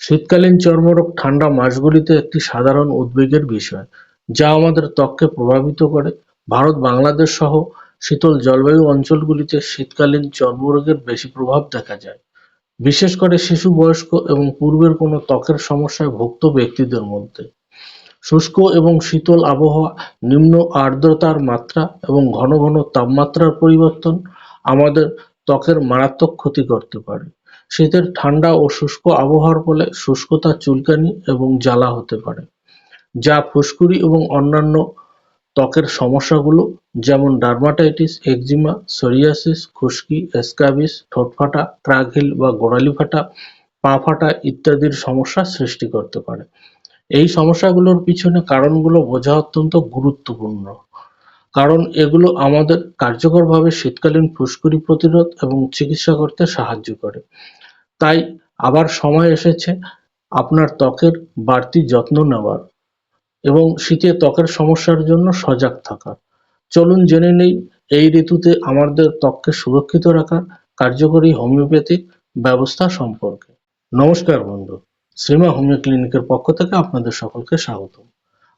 শীতকালীন চর্মরোগ ঠান্ডা মাসগুলিতে একটি সাধারণ উদ্বেগের বিষয়, যা আমাদের ত্বককে প্রভাবিত করে। ভারত, বাংলাদেশ সহ শীতল জলবায়ু অঞ্চলগুলিতে শীতকালীন চর্মরোগের বেশি প্রভাব দেখা যায়, বিশেষ করে শিশু, বয়স্ক এবং পূর্বের কোনো ত্বকের সমস্যায় ভুক্ত ব্যক্তিদের মধ্যে। শুষ্ক এবং শীতল আবহাওয়া, নিম্ন আর্দ্রতার মাত্রা এবং ঘন ঘন তাপমাত্রার পরিবর্তন আমাদের ত্বকের মারাত্মক ক্ষতি করতে পারে। শীতের ঠান্ডা ও শুষ্ক আবহাওয়ার ফলে শুষ্কতা, চুলকানি এবং জ্বালা হতে পারে, যা ফুসকুড়ি এবং অন্যান্য ত্বকের সমস্যাগুলো যেমন ডার্মাটাইটিস, একজিমা, সোরিয়াসিস, খুশকি, স্ক্যাবিস, ঠোঁট ফাটা, ক্র্যাক হিল বা গোড়ালি ফাটা, পা ফাটা ইত্যাদির সমস্যা সৃষ্টি করতে পারে। এই সমস্যাগুলোর পিছনে কারণগুলো বোঝা অত্যন্ত গুরুত্বপূর্ণ, কারণ এগুলো আমাদের কার্যকরভাবে শীতকালীন ফুসকুড়ি প্রতিরোধ এবং চিকিৎসা করতে সাহায্য করে। তাই আবার সময় এসেছে আপনার ত্বকের বাড়তি যত্ন নেওয়ার এবং শীতে ত্বকের সমস্যার জন্য সজাগ থাকার। চলুন জেনে নেই এই ঋতুতে আমাদের ত্বককে সুরক্ষিত রাখার কার্যকরী হোমিওপ্যাথিক ব্যবস্থা সম্পর্কে। নমস্কার বন্ধু, শ্রীমা হোমিও ক্লিনিকের পক্ষ থেকে আপনাদের সকলকে স্বাগত।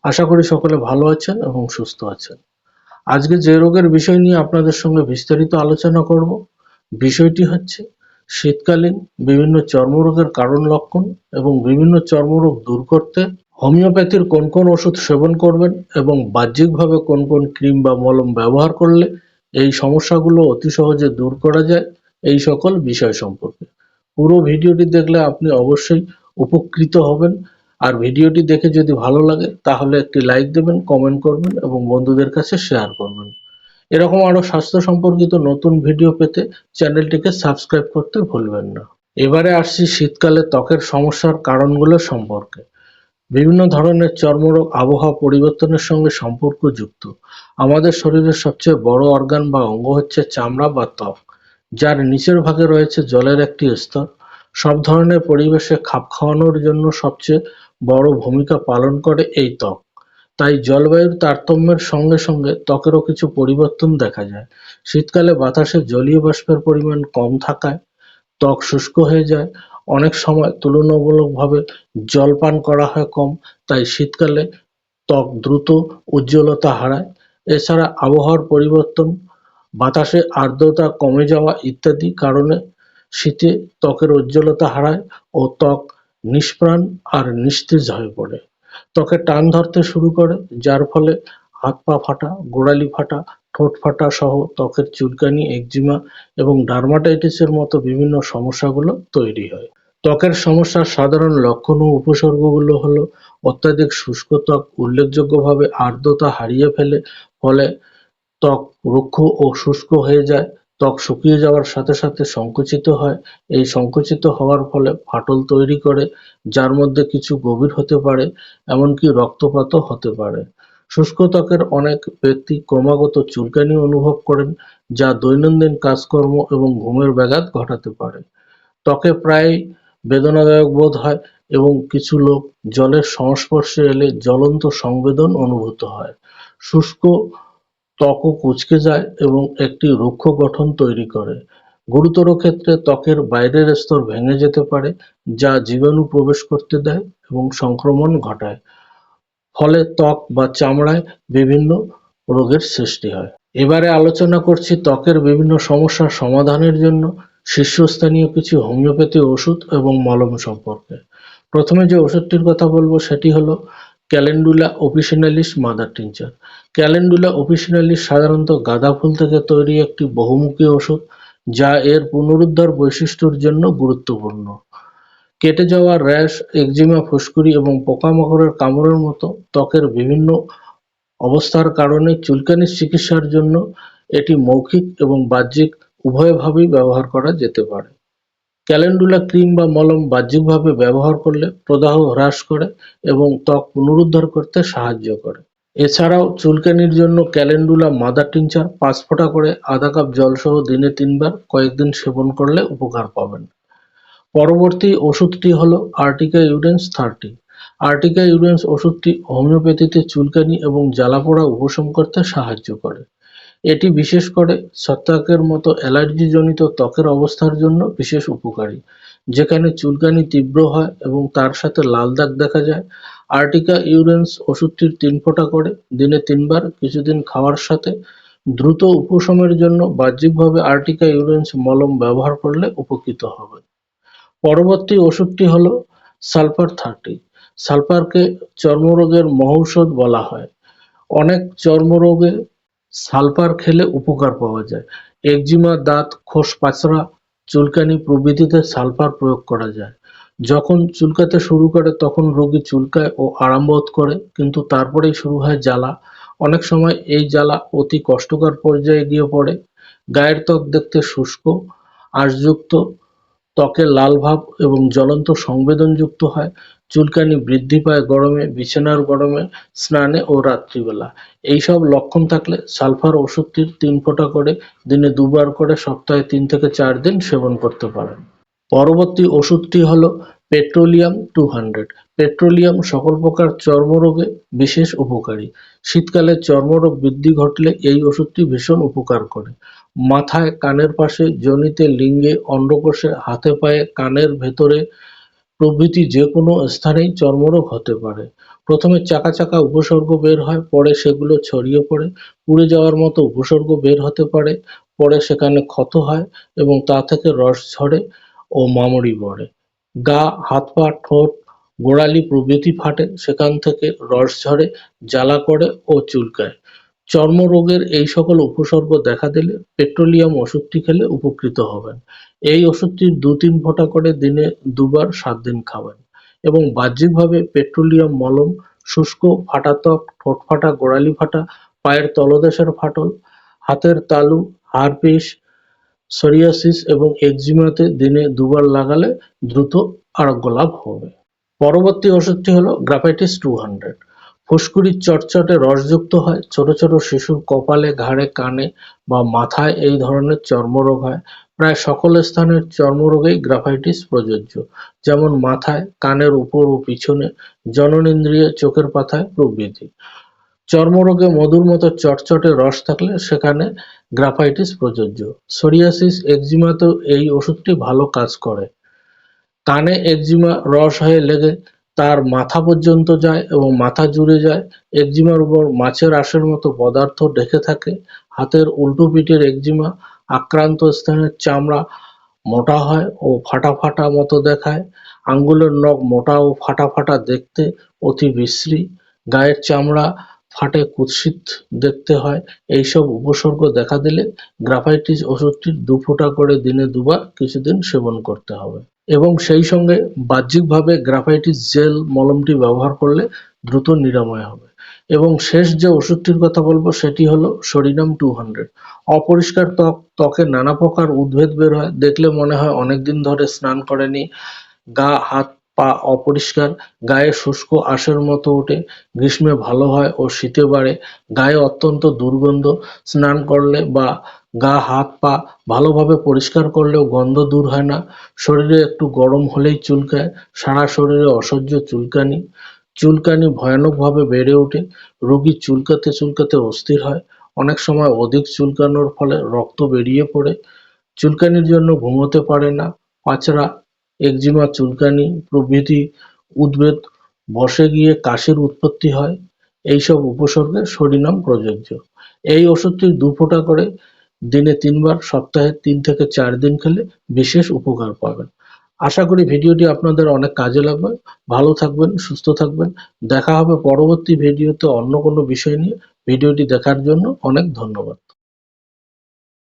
আশা করি সকলে ভালো আছেন এবং সুস্থ আছেন। আজকে যে রোগের বিষয় নিয়ে আপনাদের সঙ্গে বিস্তারিত আলোচনা করব, বিষয়টি হচ্ছে শীতকালীন বিভিন্ন চর্মরোগের কারণ লক্ষণ এবং বিভিন্ন চর্মরোগ দূর করতে হোমিওপ্যাথির কোন কোন ওষুধ সেবন করবেন এবং বাহ্যিকভাবে কোন কোন ক্রিম বা মলম ব্যবহার করলে এই সমস্যাগুলো অতি সহজে দূর করা যায় এই সকল বিষয় সম্পর্কে। পুরো ভিডিওটি দেখলে আপনি অবশ্যই উপকৃত হবেন আর ভিডিওটি দেখে যদি ভালো লাগে তাহলে একটি লাইক দেবেন, কমেন্ট করবেন এবং বন্ধুদের কাছে শেয়ার করবেন। এরকম আরও স্বাস্থ্য সম্পর্কিত নতুন ভিডিও পেতে চ্যানেলটিকে সাবস্ক্রাইব করতে ভুলবেন না। এবারে আসছি শীতকালে ত্বকের সমস্যার কারণগুলো সম্পর্কে। বিভিন্ন ধরনের চর্মরোগ আবহাওয়া পরিবর্তনের সঙ্গে সম্পর্কযুক্ত। আমাদের শরীরের সবচেয়ে বড় অর্গান বা অঙ্গ হচ্ছে চামড়া বা ত্বক, যার নিচের ভাগে রয়েছে জলের একটি স্তর। সব ধরনের পরিবেশে খাপ খাওয়ানোর জন্য সবচেয়ে বড় ভূমিকা পালন করে এই ত্বক। তাই জলবায়ুর তারতম্যের সঙ্গে সঙ্গে ত্বকেরও কিছু পরিবর্তন দেখা যায়। শীতকালে বাতাসে জলীয় বাষ্পের পরিমাণ কম থাকায় ত্বক শুষ্ক হয়ে যায়। অনেক সময় তুলনামূলকভাবে জল পান করা হয় কম, তাই শীতকালে ত্বক দ্রুত উজ্জ্বলতা হারায়। এছাড়া আবহাওয়ার পরিবর্তন, বাতাসে আর্দ্রতা কমে যাওয়া ইত্যাদি কারণে শীতে ত্বকের উজ্জ্বলতা হারায় ও ত্বক নিষ্প্রাণ আর নিস্তেজ হয়ে পড়ে। ত্বকে টান ধরতে শুরু করে, যার ফলে হাত পা ফাটা, গোড়ালি ফাটা, ঠোঁট ফাটা সহ ত্বকের চুলকানি, একজিমা এবং ডার্মাটাইটিসের মতো বিভিন্ন সমস্যাগুলো তৈরি হয়। ত্বকের সমস্যার সাধারণ লক্ষণ ও উপসর্গগুলো হলো অত্যাধিক শুষ্ক ত্বক উল্লেখযোগ্যভাবে আর্দ্রতা হারিয়ে ফেলে ফলে ত্বক রুক্ষ ও শুষ্ক হয়ে যায়, ত্বক শুকিয়ে যাওয়ার সাথে সাথে সংকুচিত হয়, এই সংকুচিত হওয়ার ফলে ফাটল তৈরি করে যার মধ্যে কিছু গভীর হতে পারে, এমনকি রক্তপাতও হতে পারে। শুষ্ক ত্বকের অনেক ব্যক্তি ক্রমাগত চুলকানি অনুভব করেন, যা দৈনন্দিন কাজকর্ম এবং ঘুমের ব্যাঘাত ঘটাতে পারে। ত্বকে প্রায়ই বেদনাদায়ক বোধ হয় এবং কিছু লোক জলের সংস্পর্শে এলে জ্বলন্ত সংবেদন অনুভূত হয়। শুষ্ক ত্বকও কুঁচকে যায় এবং একটি রুক্ষ গঠন তৈরি করে। গুরুতর ক্ষেত্রে ত্বকের বাইরের স্তর ভেঙে যেতে পারে, যা জীবাণু প্রবেশ করতে দেয় এবং সংক্রমণ ঘটায়। ফলে ত্বক বা চামড়ায় বিভিন্ন রোগের সৃষ্টি হয়। এবারে আলোচনা করছি ত্বকের বিভিন্ন সমস্যার সমাধানের জন্য শীর্ষস্থানীয় কিছু হোমিওপ্যাথি ওষুধ এবং মলম সম্পর্কে। প্রথমে যে ওষুধটির কথা বলব সেটি হলো calendula officinalis mother tincture. Calendula officinalis সাধারণত গাঁদা ফুল থেকে তৈরি একটি বহুমুখী ওষুধ, যা এর পুনরুদ্ধার বৈশিষ্ট্যের জন্য গুরুত্বপূর্ণ। কেটে যাওয়া র্যাশ, একজিমা, ফুসকুড়ি এবং পোকামাকড়ের কামড়ের মতো ত্বকের বিভিন্ন অবস্থার কারণে চুলকানির চিকিৎসার জন্য এটি মৌখিক এবং বাহ্যিক উভয়ভাবেই ব্যবহার করা যেতে পারে। ক্যালেন্ডুলা ক্রিম বা মলম বাহ্যিকভাবে ব্যবহার করলে প্রদাহ হ্রাস করে এবং ত্বক পুনরুদ্ধার করতে সাহায্য করে। এছাড়াও চুলকানির জন্য ক্যালেন্ডুলা মাদার টিনচার পাঁচ ফোঁটা করে আধা কাপ জলসহ দিনে তিনবার কয়েকদিন সেবন করলে উপকার পাবেন। পরবর্তী ওষুধটি হল urtica urens thirty. Urtica urens ওষুধটি হোমিওপ্যাথিতে চুলকানি এবং জ্বালাপোড়া উপশম করতে সাহায্য করে। এটি বিশেষ করে ছত্রাকের মতো অ্যালার্জিজনিত ত্বকের অবস্থার জন্য বিশেষ উপকারী, যেখানে চুলকানি তীব্র হয় এবং তার সাথে লাল দাগ দেখা যায়। আর্টিকা ইউরেন্স ওষুধটির তিন ফোঁটা করে, দিনে তিনবার, কিছুদিন খাওয়ার সাথে। দ্রুত উপশমের জন্য বাহ্যিকভাবে আর্টিকা ইউরেন্স মলম ব্যবহার করলে উপকৃত হবে। পরবর্তী ওষুধটি হল সালফার থার্টি। সালফারকে চর্মরোগের মহৌষধ বলা হয়। অনেক চর্মরোগে সালফার খেলে উপকার পাওয়া যায়। একজিমা, দাঁত, খোস পাচড়া চুলকানি প্রভৃতিতে সালফার প্রয়োগ করা যায়। যখন চুলকাতে শুরু করে, তখন রোগী চুলকায় ও আরাম বোধ করে, কিন্তু তারপরেই শুরু হয় জ্বালা। অনেক সময় এই জ্বালা অতি কষ্টকর পর্যায়ে গিয়ে পড়ে। গায়ের ত্বক দেখতে শুষ্ক, আঁশযুক্ত ত্বকে লাল ভাব এবং জ্বলন্ত সংবেদনযুক্ত হয়। চুলকানি বৃদ্ধি পায় গরমে, বিছানার গরমে, স্নানে ও রাত্রিবেলা। এইসব লক্ষণ থাকলে সালফার ওষুধটির তিন ফোঁটা করে দিনে দুবার করে সপ্তাহে তিন থেকে চার দিন সেবন করতে পারেন। পরবর্তী ওষুধটি হলো পেট্রোলিয়াম টু হান্ড্রেড। পেট্রোলিয়াম সকল প্রকার চর্মরোগে বিশেষ উপকারী। শীতকালে চর্মরোগ বৃদ্ধি ঘটলে এই ওষুধটি ভীষণ উপকার করে। মাথায় কানের পাশে যোনিতে লিঙ্গে অন্ডকোষে হাতে পায়ে কানের ভেতরে প্রভৃতি যে কোনো স্থানেই চর্মরোগ হতে পারে। প্রথমে চাকা চাকা উপসর্গ বের হয়, পরে সেগুলো ছড়িয়ে পড়ে, পুড়ে যাওয়ার মতো উপসর্গ বের হতে পারে, পরে সেখানে ক্ষত হয় এবং তা থেকে রস ঝরে ও মামড়ি পড়ে গা, হাত পা, ঠোঁট, গোড়ালি প্রভৃতি ফাটে, সেখান থেকে রস ঝরে, জ্বালা করে ও চুলকায়। চর্মরোগের এই সকল উপসর্গ দেখা দিলে পেট্রোলিয়াম ওষুধটি খেলে উপকৃত হবেন। এই ওষুধটির দু তিন ফোঁটা করে দিনে দুবার সাত দিন খাবেন এবং বাহ্যিকভাবে পেট্রোলিয়াম মলম, শুষ্ক ফাটা ত্বক, ঠোঁট ফাটা, গোড়ালি ফাটা, পায়ের তলদেশের ফাটল, হাতের তালু হাড়পিস সোরিয়াসিস এবং একজিমাতে দিনে দুবার লাগালে দ্রুত আরোগ্য লাভ হবে। পরবর্তী ওষুধটি হলো গ্রাফাইটিস টু হান্ড্রেড। ফুসকুড়ির চটচটে রসযুক্ত হয়। ছোট ছোট শিশুর কপালে, ঘাড়ে, কানে বা মাথায় এই ধরনের চর্মরোগ হয়। প্রায় সকল স্থানের চর্মরোগেই গ্রাফাইটিস প্রযোজ্য। যেমন মাথায়, কানের উপর ও পিছনে জননেন্দ্রিয়ে চোখের পাতায় প্রভৃতি। চর্মরোগে মধুর মতো চটচটে রস থাকলে সেখানে গ্রাফাইটিস প্রযোজ্য। সোরিয়াসিস, একজিমাতেও এই ওষুধটি ভালো কাজ করে। কানে একজিমা রস হয়ে লেগে তার মাথা পর্যন্ত যায় এবং মাথা জুড়ে যায়। একজিমার উপর মাছের আঁশের মতো পদার্থ ঢেকে থাকে। হাতের উল্টো পিঠের একজিমা আক্রান্ত স্থানের চামড়া মোটা হয় ও ফাটা ফাটা মতো দেখায়। আঙ্গুলের নখ মোটা ও ফাটা ফাটা দেখতে অতি বিশ্রী। গায়ের চামড়া ফাটে কুৎসিত দেখতে হয়। এইসব উপসর্গ দেখা দিলে গ্রাফাইটিস ওষুধটির দু ফোঁটা করে দিনে দুবার কিছুদিন সেবন করতে হবে। এবং সেই সঙ্গে বাহ্যিকভাবে গ্রাফাইটিস জেল মলমটি ব্যবহার করলে দ্রুত নিরাময় হবে। এবং শেষ যে ওষুধটির কথা বলব সেটি হলো সরিনাম টু হান্ড্রেড। অপরিষ্কার ত্বক, ত্বকে নানা প্রকার উদ্ভেদ বের হয়। দেখলে মনে হয় অনেকদিন ধরে স্নান করেনি, গা, হাত পা অপরিষ্কার, গায়ে শুষ্ক আঁশের মতো ওঠে, গ্রীষ্মে ভালো হয় ও শীতে বাড়ে, গায়ে অত্যন্ত দুর্গন্ধ, স্নান করলে বা গা, হাত, পা ভালোভাবে পরিষ্কার করলেও গন্ধ দূর হয় না, শরীরে একটু গরম হলেই চুলকায়, সারা শরীরে অসহ্য চুলকানি চুলকানি ভয়ানকভাবে বেড়ে ওঠে, রোগী চুলকাতে চুলকাতে অস্থির হয়, অনেক সময় অধিক চুলকানোর ফলে রক্ত বেরিয়ে পড়ে, চুলকানির জন্য ঘুমোতে পারে না পাচড়া একজিমা চুলকানি, প্রভৃতি উদ্বেগ বসে গিয়ে কাশির উৎপত্তি হয়, এইসব উপসর্গে সরিনাম প্রযোজ্য। এই ওষুধটি দু ফোঁটা করে দিনে তিনবার, সপ্তাহে তিন থেকে চার দিন খেলে বিশেষ উপকার পাবেন। আশা করি ভিডিওটি আপনাদের অনেক কাজে লাগবে। ভালো থাকবেন, সুস্থ থাকবেন। দেখা হবে পরবর্তী ভিডিওতে অন্য কোনো বিষয় নিয়ে। ভিডিওটি দেখার জন্য অনেক ধন্যবাদ।